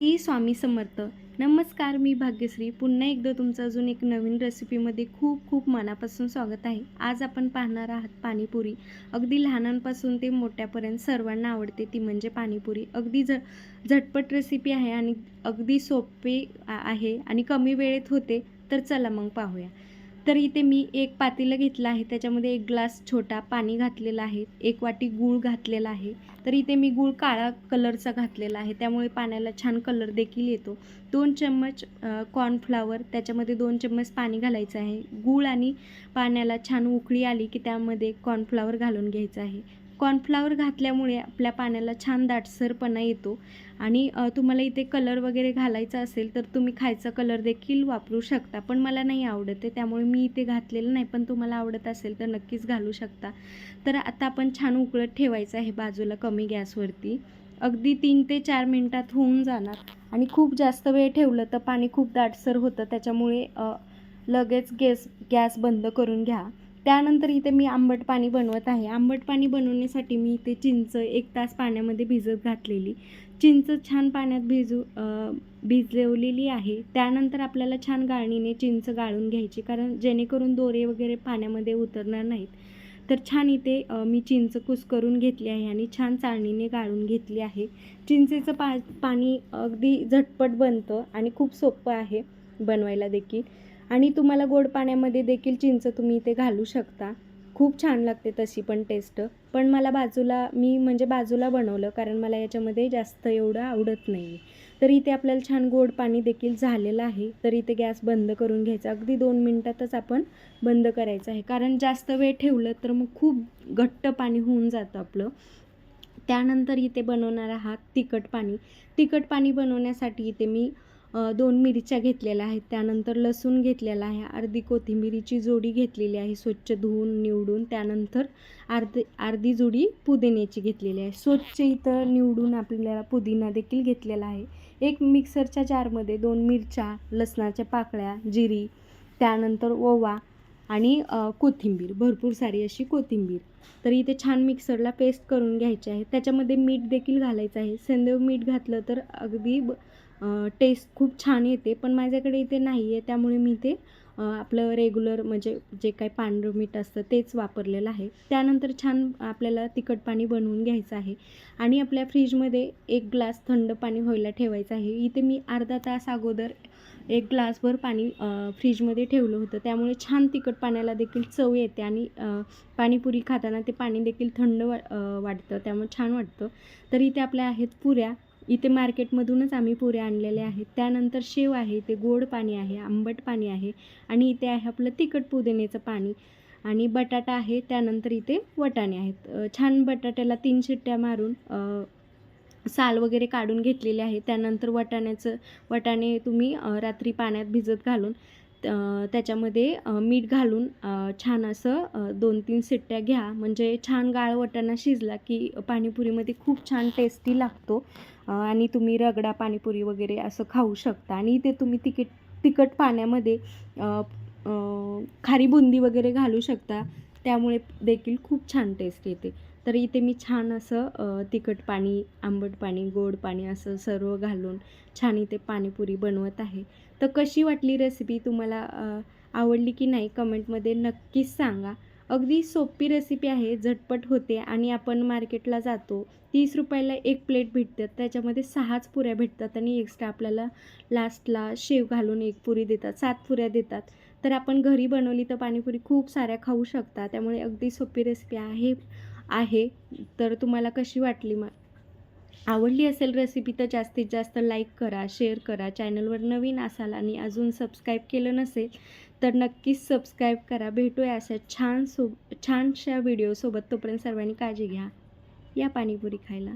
ही स्वामी समर्थ. नमस्कार मी भाग्यश्री. पुन्हा एकदा तुमचं अजून एक नवीन रेसिपीमध्ये खूप खूप मनापासून स्वागत आहे. आज आपण पाहणार आहात पाणीपुरी. अगदी लहानांपासून ते मोठ्यापर्यंत सर्वांना आवडते ती म्हणजे पाणीपुरी. अगदी झ झटपट रेसिपी आहे आणि अगदी सोपे आहे आणि कमी वेळेत होते तर चला मग पाहूया. तर इथे मी एक पातेलं घेतलं आहे. त्याच्यामध्ये एक ग्लास छोटा पाणी घातलेलं आहे. एक वाटी गूळ घातलेला आहे. तर इथे मी गूळ काळा कलरचा घातलेला आहे. त्यामुळे पाण्याला छान कलर देखील येतो. दोन चम्मच कॉर्नफ्लावर त्याच्यामध्ये दोन चम्मच पाणी घालायचं आहे. गूळ आणि पाण्याला छान उकळी आली की त्यामध्ये कॉर्नफ्लावर घालून घ्यायचं आहे. कॉर्नफ्लावर घातल्यामुळे आपल्या पाण्याला छान दाटसरपणा येतो. आणि तुम्हाला इथे कलर वगैरे घालायचा असेल तर तुम्ही खायचा कलर देखील वापरू शकता. पण मला नाही आवडत आहे त्यामुळे मी इथे घातलेलं नाही. पण तुम्हाला आवडत असेल तर नक्कीच घालू शकता. तर आता आपण छान उकळत ठेवायचं आहे बाजूला कमी गॅसवरती. अगदी तीन ते चार मिनटात होऊन जाणार. आणि खूप जास्त वेळ ठेवलं तर पाणी खूप दाटसर होतं. त्याच्यामुळे लगेच गॅस गॅस बंद करून घ्या. त्यानंतर इथे मी आंबट पाणी बनवत आहे. आंबट पाणी बनवण्यासाठी मी इथे चिंच एक तास पाण्यामध्ये भिजत घातलेली. चिंच छान पाण्यात भिजू भिजवलेली आहे. त्यानंतर आपल्याला छान गाळणीने चिंच गाळून घ्यायची कारण जेणेकरून दोरे वगैरे पाण्यामध्ये उतरणार नाहीत. तर छान इथे मी चिंच कुस्करून घेतली आहे आणि छान चाळणीने गाळून घेतली आहे. चिंचेचं पा पाणी अगदी झटपट बनतं आणि खूप सोपं आहे बनवायला देखील. आणि तुम्हाला गोड पाण्यामध्ये देखील चिंच तुम्ही इथे घालू शकता. खूप छान लागते तशी पण टेस्ट पण मला बाजूला मी म्हणजे बाजूला बनवलं कारण मला याच्यामध्ये जास्त एवढं आवडत नाही तर इथे आपल्याला छान गोड पाणी देखील झालेलं आहे. तर इथे गॅस बंद करून घ्यायचा. अगदी दोन मिनटातच आपण बंद करायचं आहे. कारण जास्त वेळ ठेवलं तर मग खूप घट्ट पाणी होऊन जातं आपलं. त्यानंतर इथे बनवणार आहात तिखट पाणी. तिखट पाणी बनवण्यासाठी इथे मी दोन मिरच्या घेतलेल्या आहेत. त्यानंतर लसूण घेतलेला आहे. अर्धी कोथिंबिरीची जोडी घेतलेली आहे. स्वच्छ धुवून निवडून. त्यानंतर अर्धी अर्धी जोडी पुदिन्याची घेतलेली आहे. स्वच्छ इथं निवडून आपल्याला पुदिना देखील घेतलेला आहे. एक मिक्सरच्या जारमध्ये दोन मिरच्या लसणाच्या पाकळ्या जिरी त्यानंतर ओवा आणि कोथिंबीर. भरपूर सारी अशी कोथिंबीर. तर इथे छान मिक्सरला पेस्ट करून घ्यायची आहे. त्याच्यामध्ये मीठ देखील घालायचं आहे. सेंदव मीठ घातलं तर अगदी ब- टेस्ट खूप छान येते पण माझ्याकडे इथे नाही आहे त्यामुळे मी ते आपलं रेग्युलर म्हणजे जे काही पांढरं मीठ असतं तेच वापरलेलं आहे. त्यानंतर छान आपल्याला तिखट पाणी बनवून घ्यायचं आहे. आणि आपल्या फ्रीजमध्ये एक ग्लास थंड पाणी व्हायला ठेवायचं आहे. इथे मी अर्धा तास अगोदर एक ग्लासभर पाणी फ्रीजमध्ये ठेवलं होतं. त्यामुळे छान तिखट पाण्याला देखील चव येते आणि पाणीपुरी खाताना ते पाणी देखील थंड वा वाटतं. त्यामुळे छान वाटतं. तर इथे आपल्या आहेत पुऱ्या. इथे मार्केटमधूनच आम्ही पुऱ्या आणलेल्या आहेत. त्यानंतर शेव आहे इथे गोड पाणी आहे आंबट पाणी आहे आणि इथे आहे आपलं तिखट पुदिन्याचं पाणी आणि बटाटा आहे त्यानंतर इथे वटाणे आहेत. छान बटाट्याला तीन शिट्ट्या मारून साल वगैरे काढून घेतलेले आहे. त्यानंतर वटाण्याचं वटाणे तुम्ही रात्री पाण्यात भिजत घालून त्याच्यामध्ये मीठ घालून छान असं दोन तीन सिट्ट्या घ्या. म्हणजे छान गाळ वाटाणा शिजला की पाणीपुरीमध्ये खूप छान टेस्टी लागतो. आणि तुम्ही रगडा पाणीपुरी वगैरे असं खाऊ शकता. आणि ते तुम्ही तिकीट तिखट पाण्यामध्ये खारी बुंदी वगैरे घालू शकता. त्यामुळे देखील खूप छान टेस्ट येते. तर इथे मी छान असं तिखट पाणी आंबट पाणी गोड पाणी असं सर्व घालून छान इथे पाणीपुरी बनवत आहे. तर कशी वाटली रेसिपी तुम्हाला आवडली की नाही कमेंटमध्ये नक्कीच सांगा. अगदी सोपी रेसिपी आहे झटपट होते आणि आपण मार्केटला जातो तीस रुपयाला एक प्लेट भेटतात त्याच्यामध्ये सहाच पुऱ्या भेटतात आणि एक्स्ट्रा आपल्याला लास्टला शेव घालून एक पुरी देतात सात पुऱ्या देतात. तर आपण घरी बनवली तर पाणीपुरी खूप साऱ्या खाऊ शकता त्यामुळे अगदी सोपी रेसिपी आहे. आहे. तर तुम्हाला कशी वाटली मग आवडली असेल रेसिपी तर जास्तीत जास्त लाईक करा शेअर करा. चॅनलवर नवीन असाल आणि अजून सबस्क्राईब केलं नसेल तर नक्कीच सबस्क्राईब करा. भेटूया अशा छान सो छानशा व्हिडिओसोबत तोपर्यंत सर्वांनी काळजी घ्या. या पाणीपुरी खायला.